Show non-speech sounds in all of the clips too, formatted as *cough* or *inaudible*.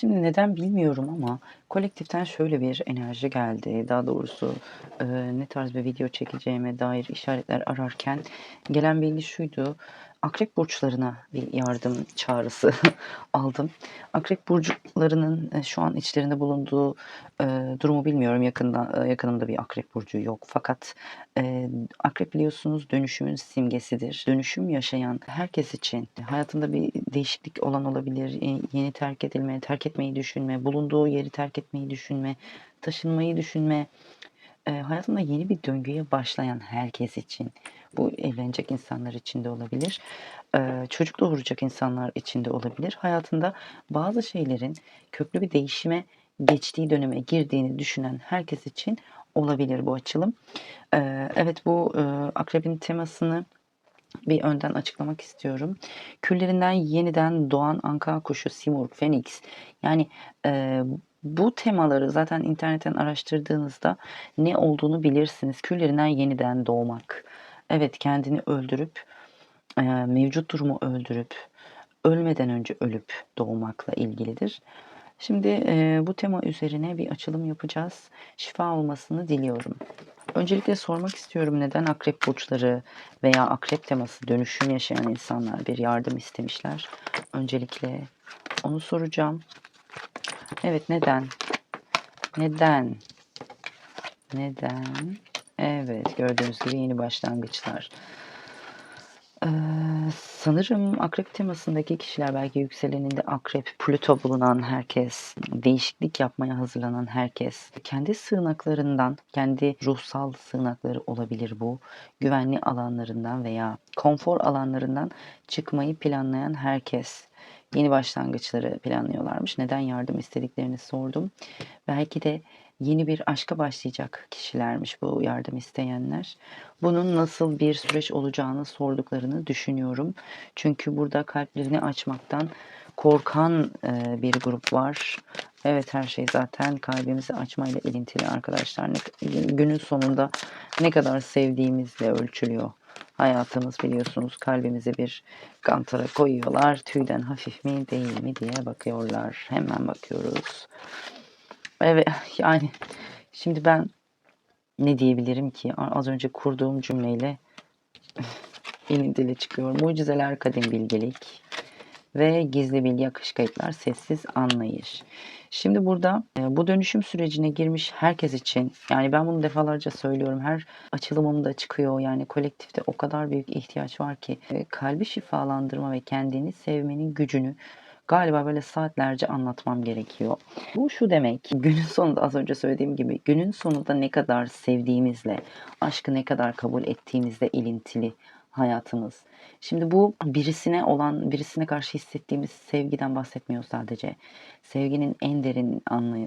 Şimdi neden bilmiyorum ama kolektiften şöyle bir enerji geldi. Daha doğrusu e, ne tarz bir video çekeceğime dair işaretler ararken gelen bilgi şuydu. Akrep burçlarına bir yardım çağrısı *laughs* aldım. Akrep burçlarının e, şu an içlerinde bulunduğu e, durumu bilmiyorum. Yakında e, yakınımda bir akrep burcu yok. Fakat e, akrep biliyorsunuz dönüşümün simgesidir. Dönüşüm yaşayan herkes için hayatında bir değişiklik olan olabilir. E, yeni terk edilme, terk etmeyi düşünme, bulunduğu yeri terk etmeyi düşünme, taşınmayı düşünme, e, hayatında yeni bir döngüye başlayan herkes için bu evlenecek insanlar için de olabilir. E, çocuk doğuracak insanlar için de olabilir. Hayatında bazı şeylerin köklü bir değişime geçtiği döneme girdiğini düşünen herkes için olabilir bu açılım. E, evet bu e, akrebin temasını bir önden açıklamak istiyorum. Küllerinden yeniden doğan anka kuşu, simurg, fenix. Yani e, bu temaları zaten internetten araştırdığınızda ne olduğunu bilirsiniz. Küllerinden yeniden doğmak. Evet kendini öldürüp, e, mevcut durumu öldürüp, ölmeden önce ölüp doğmakla ilgilidir. Şimdi e, bu tema üzerine bir açılım yapacağız. Şifa olmasını diliyorum. Öncelikle sormak istiyorum neden akrep burçları veya akrep teması dönüşüm yaşayan insanlar bir yardım istemişler. Öncelikle onu soracağım. Evet neden? Neden? Neden? Evet gördüğünüz gibi yeni başlangıçlar. Ee, sanırım akrep temasındaki kişiler belki yükseleninde akrep, Plüto bulunan herkes, değişiklik yapmaya hazırlanan herkes, kendi sığınaklarından, kendi ruhsal sığınakları olabilir bu, güvenli alanlarından veya konfor alanlarından çıkmayı planlayan herkes yeni başlangıçları planlıyorlarmış. Neden yardım istediklerini sordum. Belki de yeni bir aşka başlayacak kişilermiş bu yardım isteyenler. Bunun nasıl bir süreç olacağını sorduklarını düşünüyorum. Çünkü burada kalplerini açmaktan korkan e, bir grup var. Evet her şey zaten kalbimizi açmayla ilintili arkadaşlar. Günün sonunda ne kadar sevdiğimizle ölçülüyor hayatımız biliyorsunuz kalbimize bir kantara koyuyorlar. Tüyden hafif mi değil mi diye bakıyorlar. Hemen bakıyoruz. Evet yani şimdi ben ne diyebilirim ki az önce kurduğum cümleyle *laughs* elin dili çıkıyor. Mucizeler kadim bilgelik ve gizli bilgi akış kayıtlar sessiz anlayış. Şimdi burada e, bu dönüşüm sürecine girmiş herkes için yani ben bunu defalarca söylüyorum her açılımımda çıkıyor yani kolektifte o kadar büyük ihtiyaç var ki e, kalbi şifalandırma ve kendini sevmenin gücünü galiba böyle saatlerce anlatmam gerekiyor. Bu şu demek, günün sonunda az önce söylediğim gibi günün sonunda ne kadar sevdiğimizle, aşkı ne kadar kabul ettiğimizle ilintili hayatımız. Şimdi bu birisine olan, birisine karşı hissettiğimiz sevgiden bahsetmiyor sadece. Sevginin en derin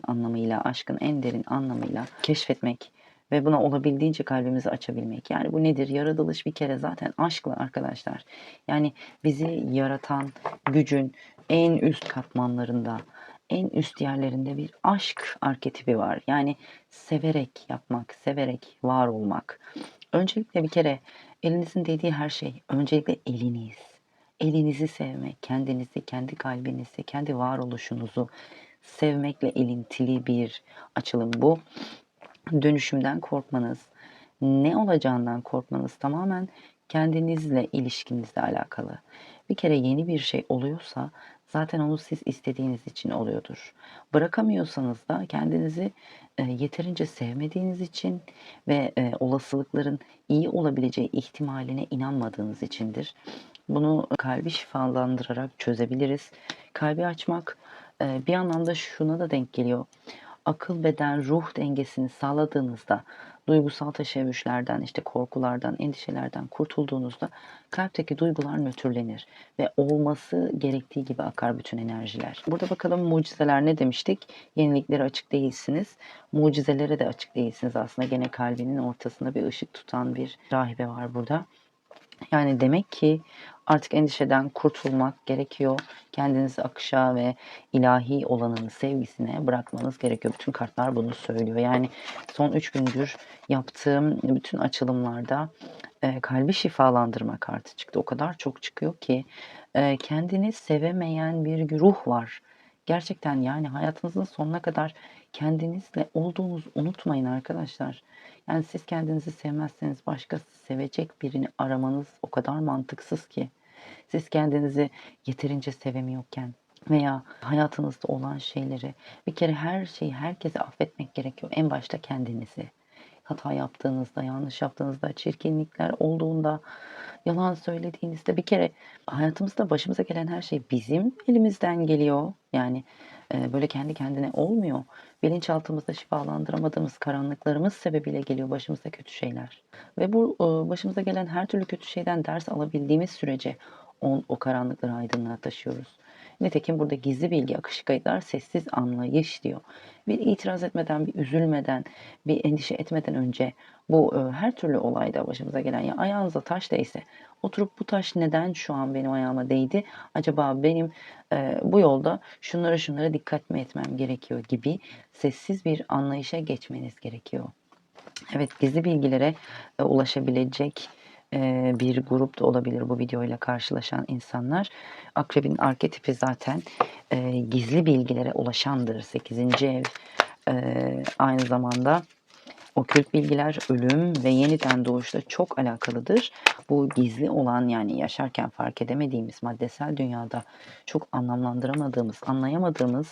anlamıyla, aşkın en derin anlamıyla keşfetmek ve buna olabildiğince kalbimizi açabilmek. Yani bu nedir? Yaratılış bir kere zaten aşkla arkadaşlar. Yani bizi yaratan gücün en üst katmanlarında, en üst yerlerinde bir aşk arketipi var. Yani severek yapmak, severek var olmak. Öncelikle bir kere elinizin dediği her şey, öncelikle eliniz. Elinizi sevmek, kendinizi, kendi kalbinizi, kendi varoluşunuzu sevmekle ilintili bir açılım bu. Dönüşümden korkmanız, ne olacağından korkmanız tamamen kendinizle ilişkinizle alakalı. Bir kere yeni bir şey oluyorsa zaten onu siz istediğiniz için oluyordur. Bırakamıyorsanız da kendinizi e, yeterince sevmediğiniz için ve e, olasılıkların iyi olabileceği ihtimaline inanmadığınız içindir. Bunu kalbi şifalandırarak çözebiliriz. Kalbi açmak e, bir anlamda şuna da denk geliyor. Akıl, beden, ruh dengesini sağladığınızda duygusal teşebbüslerden, işte korkulardan, endişelerden kurtulduğunuzda kalpteki duygular nötrlenir ve olması gerektiği gibi akar bütün enerjiler. Burada bakalım mucizeler ne demiştik? Yeniliklere açık değilsiniz. Mucizelere de açık değilsiniz aslında. Gene kalbinin ortasında bir ışık tutan bir rahibe var burada. Yani demek ki artık endişeden kurtulmak gerekiyor. Kendinizi akışa ve ilahi olanın sevgisine bırakmanız gerekiyor. Bütün kartlar bunu söylüyor. Yani son 3 gündür yaptığım bütün açılımlarda e, kalbi şifalandırma kartı çıktı. O kadar çok çıkıyor ki e, kendini sevemeyen bir ruh var Gerçekten yani hayatınızın sonuna kadar kendinizle olduğunuzu unutmayın arkadaşlar. Yani siz kendinizi sevmezseniz başkası sevecek birini aramanız o kadar mantıksız ki. Siz kendinizi yeterince sevemiyorken veya hayatınızda olan şeyleri bir kere her şeyi herkese affetmek gerekiyor. En başta kendinizi. Hata yaptığınızda, yanlış yaptığınızda, çirkinlikler olduğunda, yalan söylediğinizde bir kere hayatımızda başımıza gelen her şey bizim elimizden geliyor. Yani e, böyle kendi kendine olmuyor. Bilinçaltımızda şifalandıramadığımız karanlıklarımız sebebiyle geliyor başımıza kötü şeyler. Ve bu e, başımıza gelen her türlü kötü şeyden ders alabildiğimiz sürece on, o karanlıkları aydınlığa taşıyoruz. Nitekim burada gizli bilgi, akışı kayıtlar, sessiz anlayış diyor. Bir itiraz etmeden, bir üzülmeden, bir endişe etmeden önce bu e, her türlü olayda başımıza gelen ya ayağınıza taş değse oturup bu taş neden şu an benim ayağıma değdi? Acaba benim e, bu yolda şunlara şunlara dikkat mi etmem gerekiyor gibi sessiz bir anlayışa geçmeniz gerekiyor. Evet gizli bilgilere e, ulaşabilecek bir grup da olabilir bu videoyla karşılaşan insanlar. Akrebin arketipi zaten gizli bilgilere ulaşandır. 8. ev aynı zamanda okült bilgiler ölüm ve yeniden doğuşla çok alakalıdır. Bu gizli olan yani yaşarken fark edemediğimiz maddesel dünyada çok anlamlandıramadığımız, anlayamadığımız,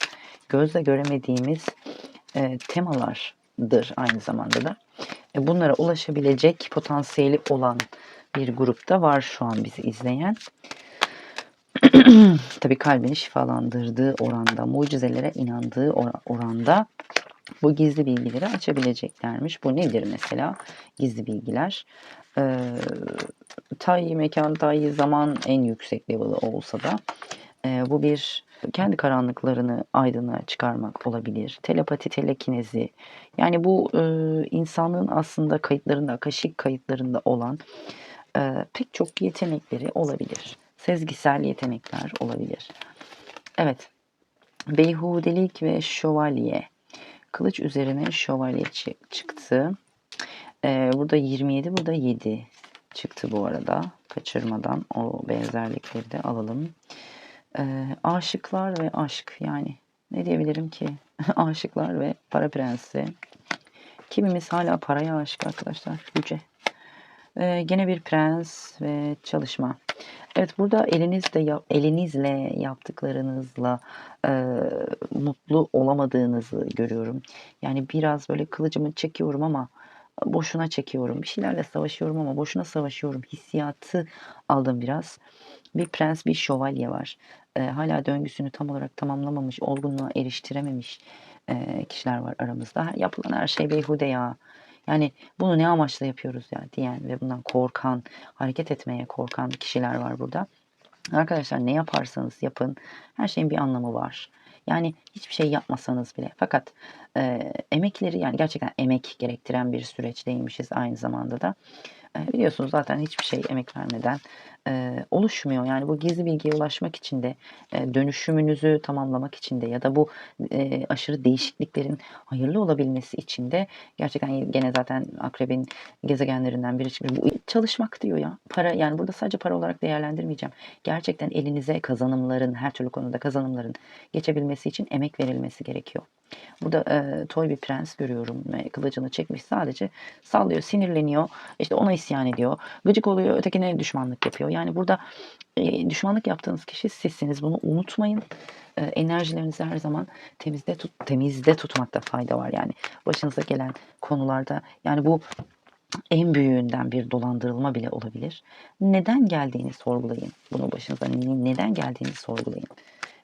gözle göremediğimiz temalardır aynı zamanda da. E, bunlara ulaşabilecek potansiyeli olan bir grupta var şu an bizi izleyen. *clears throat* Tabii kalbini şifalandırdığı oranda, mucizelere inandığı oranda bu gizli bilgileri açabileceklermiş. Bu nedir mesela? Gizli bilgiler. Ee, tayyi mekan, tayyi zaman en yüksek level'ı olsa da e, bu bir kendi karanlıklarını aydınlığa çıkarmak olabilir. Telepati, telekinezi. Yani bu e, insanlığın aslında kayıtlarında, akashik kayıtlarında olan e, pek çok yetenekleri olabilir. Sezgisel yetenekler olabilir. Evet. Beyhudelik ve şövalye. Kılıç üzerine şövalye çıktı. Ee, burada 27, burada 7 çıktı bu arada. Kaçırmadan o benzerlikleri de alalım. Ee, aşıklar ve aşk yani ne diyebilirim ki? *laughs* aşıklar ve para prensi. Kimimiz hala paraya aşık arkadaşlar. Yüce. Ee, gene bir prens ve çalışma. Evet burada elinizle elinizle yaptıklarınızla e, mutlu olamadığınızı görüyorum. Yani biraz böyle kılıcımı çekiyorum ama boşuna çekiyorum. Bir şeylerle savaşıyorum ama boşuna savaşıyorum. Hissiyatı aldım biraz. Bir prens, bir şövalye var. E, hala döngüsünü tam olarak tamamlamamış, olgunluğa eriştirememiş e, kişiler var aramızda. Yapılan her şey beyhude ya. Yani bunu ne amaçla yapıyoruz ya diyen ve bundan korkan, hareket etmeye korkan kişiler var burada. Arkadaşlar ne yaparsanız yapın her şeyin bir anlamı var. Yani hiçbir şey yapmasanız bile. Fakat e, emekleri yani gerçekten emek gerektiren bir süreçteymişiz aynı zamanda da. E, biliyorsunuz zaten hiçbir şey emek vermeden e, oluşmuyor. Yani bu gizli bilgiye ulaşmak için de e, dönüşümünüzü tamamlamak için de ya da bu e, aşırı değişikliklerin hayırlı olabilmesi için de gerçekten gene zaten akrebin gezegenlerinden biri çıkmış. Bu çalışmak diyor ya. Para yani burada sadece para olarak değerlendirmeyeceğim. Gerçekten elinize kazanımların her türlü konuda kazanımların geçebilmesi için emek verilmesi gerekiyor. Burada e, toy bir prens görüyorum. E, kılıcını çekmiş sadece sallıyor, sinirleniyor. İşte ona isyan ediyor. Gıcık oluyor, ötekine düşmanlık yapıyor. Yani burada e, düşmanlık yaptığınız kişi sizsiniz. Bunu unutmayın. E, enerjilerinizi her zaman temizde tut, temizde tutmakta fayda var. Yani başınıza gelen konularda yani bu en büyüğünden bir dolandırılma bile olabilir. Neden geldiğini sorgulayın. Bunu başınıza neden geldiğini sorgulayın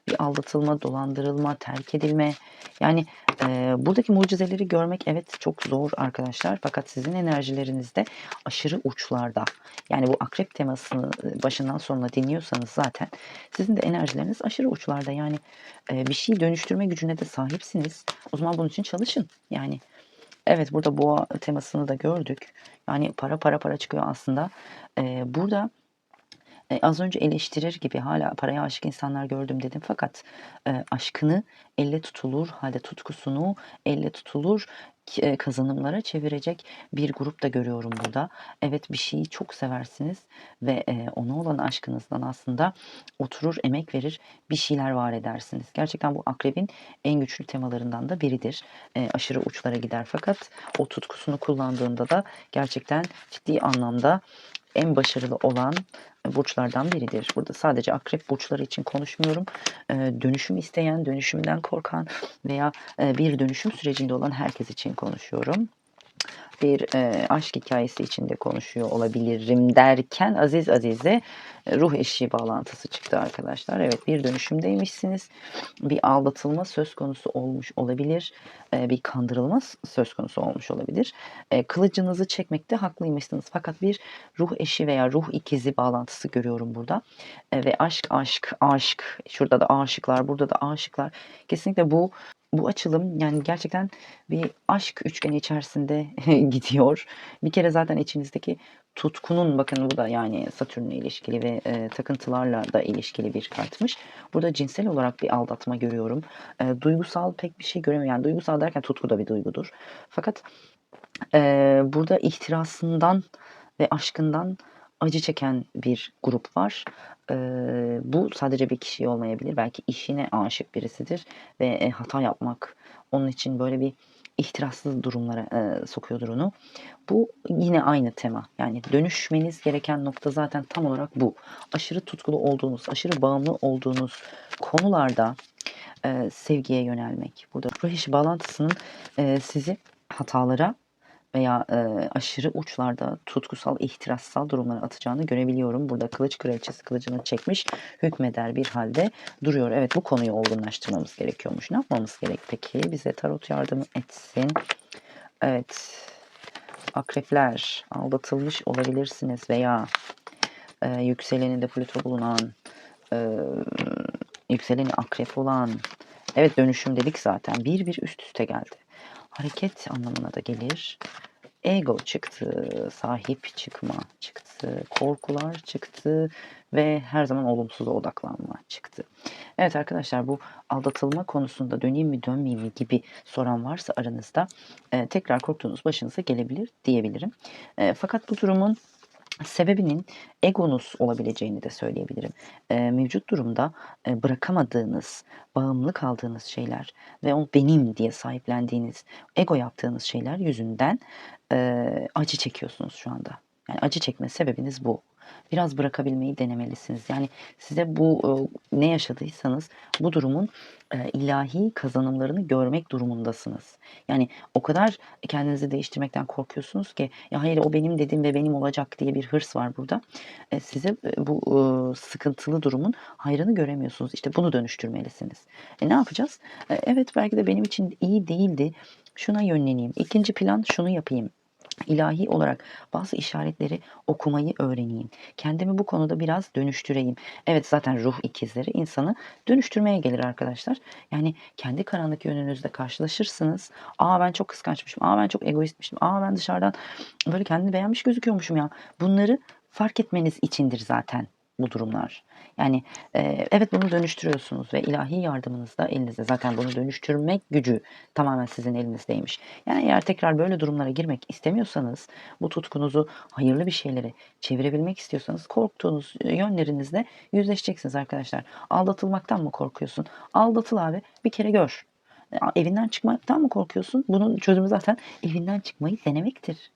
bir aldatılma, dolandırılma, terk edilme. Yani e, buradaki mucizeleri görmek evet çok zor arkadaşlar. Fakat sizin enerjilerinizde aşırı uçlarda. Yani bu akrep temasını başından sonuna dinliyorsanız zaten sizin de enerjileriniz aşırı uçlarda. Yani e, bir şey dönüştürme gücüne de sahipsiniz. O zaman bunun için çalışın. Yani evet burada boğa temasını da gördük. Yani para para para çıkıyor aslında. E, burada e, az önce eleştirir gibi hala paraya aşık insanlar gördüm dedim. Fakat e, aşkını elle tutulur halde tutkusunu elle tutulur kazanımlara çevirecek bir grup da görüyorum burada. Evet, bir şeyi çok seversiniz ve, ona olan aşkınızdan aslında oturur, emek verir, bir şeyler var edersiniz. Gerçekten bu akrebin en güçlü temalarından da biridir. Aşırı uçlara gider fakat o tutkusunu kullandığında da gerçekten ciddi anlamda en başarılı olan burçlardan biridir. Burada sadece akrep burçları için konuşmuyorum. Dönüşüm isteyen, dönüşümden korkan veya, bir dönüşüm sürecinde olan herkes için konuşuyorum. Bir, eee, aşk hikâyesi içinde konuşuyor olabilirim derken aziz azize ruh eşi bağlantısı çıktı arkadaşlar. Evet, bir dönüşümdeymişsiniz. Bir aldatılma söz konusu olmuş olabilir. Eee, bir kandırılma söz konusu olmuş olabilir. Eee, kılıcınızı çekmekte haklıymışsınız fakat bir ruh eşi veya ruh ikizi bağlantısı görüyorum burada. Eee, ve aşk, aşk, aşk, şurada da aşıklar, burada da aşıklar. Kesinlikle bu bu açılım, yani, gerçekten bir aşk üçgeni içerisinde *laughs* gidiyor. Bir kere zaten içinizdeki tutkunun bakın bu da, yani, Satürn'le ilişkili ve, eee, takıntılarla da ilişkili bir kartmış. Burada cinsel olarak bir aldatma görüyorum. Eee, duygusal pek bir şey göremiyorum. Yani, duygusal derken tutku da bir duygudur. Fakat, eee, burada ihtirasından ve aşkından acı çeken bir grup var. Eee, bu sadece bir kişi olmayabilir. Belki işine aşık birisidir ve, eee, hata yapmak onun için böyle bir ihtiraslı durumlara, eee, sokuyordur onu. Bu yine aynı tema. Yani, dönüşmeniz gereken nokta zaten tam olarak bu. Aşırı tutkulu olduğunuz, aşırı bağımlı olduğunuz konularda, eee, sevgiye yönelmek. Burada ruh eşi bağlantısının, eee, sizi hatalara veya, eee, aşırı uçlarda tutkusal, ihtirassal durumlara atacağını görebiliyorum. Burada kılıç kraliçesi kılıcını çekmiş, hükmeder bir hâlde duruyor. Evet, bu konuyu olgunlaştırmamız gerekiyormuş. Ne yapmamız gerek peki? Bize tarot yardımı etsin. Evet, akrepler, aldatılmış olabilirsiniz veya, eee, yükseleninde Plüto bulunan, eee, yükseleni akrep olan, evet, dönüşüm dedik zaten. 1-1 üst üste geldi. Hareket anlamına da gelir. Ego çıktı, sahip çıkma çıktı, korkular çıktı ve her zaman olumsuza odaklanma çıktı. Evet arkadaşlar, bu aldatılma konusunda döneyim mi dönmeyeyim mi gibi soran varsa aranızda, eee, tekrar korktuğunuz başınıza gelebilir diyebilirim. Eee, fakat bu durumun sebebinin egonuz olabileceğini de söyleyebilirim. Eee, mevcut durumda, eee, bırakamadığınız, bağımlı kaldığınız şeyler ve o benim diye sahiplendiğiniz, ego yaptığınız şeyler yüzünden, eee, acı çekiyorsunuz şu anda. Yani, acı çekme sebebiniz bu. Biraz bırakabilmeyi denemelisiniz. Yani, size bu, ııı, ne yaşadıysanız bu durumun, eee, ilahi kazanımlarını görmek durumundasınız. Yani, o kadar kendinizi değiştirmekten korkuyorsunuz ki, "Ya, hayır o benim dedim ve benim olacak." diye bir hırs var burada. Eee, size, bu, sıkıntılı durumun hayrını göremiyorsunuz. İşte, bunu dönüştürmelisiniz. E, ne yapacağız? Evet, belki de benim için iyi değildi. Şuna yönleneyim. 2'nci plan şunu yapayım. İlahi olarak bazı işaretleri okumayı öğreneyim. Kendimi bu konuda biraz dönüştüreyim. Evet, zaten ruh ikizleri insanı dönüştürmeye gelir arkadaşlar. Yani, kendi karanlık yönünüzle karşılaşırsınız. "A, ben çok kıskançmışım. A, ben çok egoistmişim. A, ben dışarıdan böyle kendini beğenmiş gözüküyormuşum ya." Bunları fark etmeniz içindir zaten bu durumlar. Yani, eee, evet, bunu dönüştürüyorsunuz ve ilahi yardımınız da elinizde. Zaten bunu dönüştürmek gücü tamamen sizin elinizdeymiş. Yani, eğer tekrar böyle durumlara girmek istemiyorsanız, bu tutkunuzu hayırlı bir şeylere çevirebilmek istiyorsanız korktuğunuz, yönlerinizle yüzleşeceksiniz arkadaşlar. Aldatılmaktan mı korkuyorsun? Aldatıl abi, bir kere gör. A evinden çıkmaktan mı korkuyorsun? Bunun çözümü zaten evinden çıkmayı denemektir.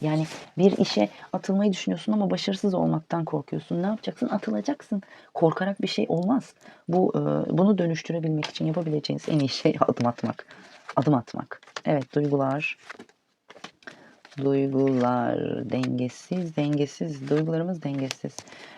Yani, bir işe atılmayı düşünüyorsun ama başarısız olmaktan korkuyorsun. Ne yapacaksın? Atılacaksın. Korkarak bir şey olmaz. Bu, eee, bunu dönüştürebilmek için yapabileceğiniz en iyi şey *laughs* adım atmak. Adım atmak. Evet, duygular duygular dengesiz, dengesiz, duygularımız dengesiz.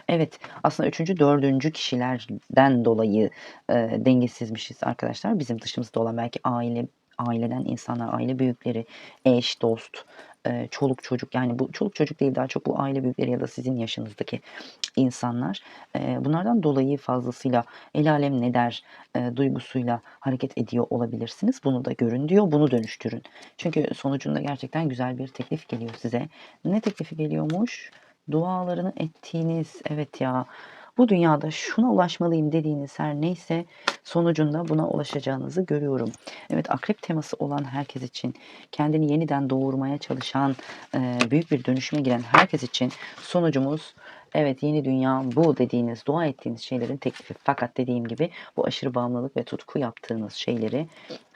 Evet, aslında 3'üncü, 4'üncü kişilerden dolayı, eee, dengesizmişiz arkadaşlar. Bizim dışımızda olan belki aile aileden insanlar, aile büyükleri, eş, dost, eee, çoluk çocuk, yani, bu çoluk çocuk değil, daha çok bu aile büyükleri ya da sizin yaşınızdaki insanlar. Eee, bunlardan dolayı fazlasıyla "El âlem ne der?" eee, duygusuyla hareket ediyor olabilirsiniz. Bunu da görün diyor, bunu dönüştürün. Çünkü sonucunda gerçekten güzel bir teklif geliyor size. Ne teklifi geliyormuş? Dualarını ettiğiniz, evet ya, bu dünyada şuna ulaşmalıyım dediğiniz her neyse sonucunda buna ulaşacağınızı görüyorum. Evet akrep teması olan herkes için kendini yeniden doğurmaya çalışan büyük bir dönüşüme giren herkes için sonucumuz Evet yeni dünya bu dediğiniz, dua ettiğiniz şeylerin teklifi. Fakat dediğim gibi bu aşırı bağımlılık ve tutku yaptığınız şeyleri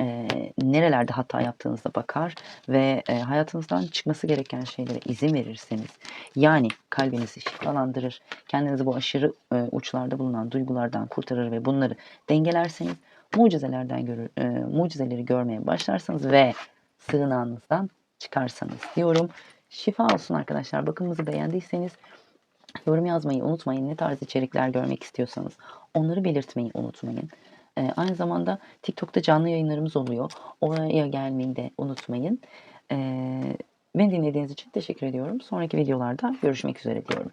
e, nerelerde hata yaptığınızda bakar ve e, hayatınızdan çıkması gereken şeylere izin verirseniz yani kalbinizi şifalandırır, kendinizi bu aşırı e, uçlarda bulunan duygulardan kurtarır ve bunları dengelerseniz mucizelerden görür, e, mucizeleri görmeye başlarsanız ve sığınağınızdan çıkarsanız diyorum. Şifa olsun arkadaşlar. Bakımımızı beğendiyseniz Yorum yazmayı unutmayın. Ne tarz içerikler görmek istiyorsanız onları belirtmeyi unutmayın. Ee, aynı zamanda TikTok'ta canlı yayınlarımız oluyor. Oraya gelmeyi de unutmayın. Ee, beni dinlediğiniz için teşekkür ediyorum. Sonraki videolarda görüşmek üzere diyorum.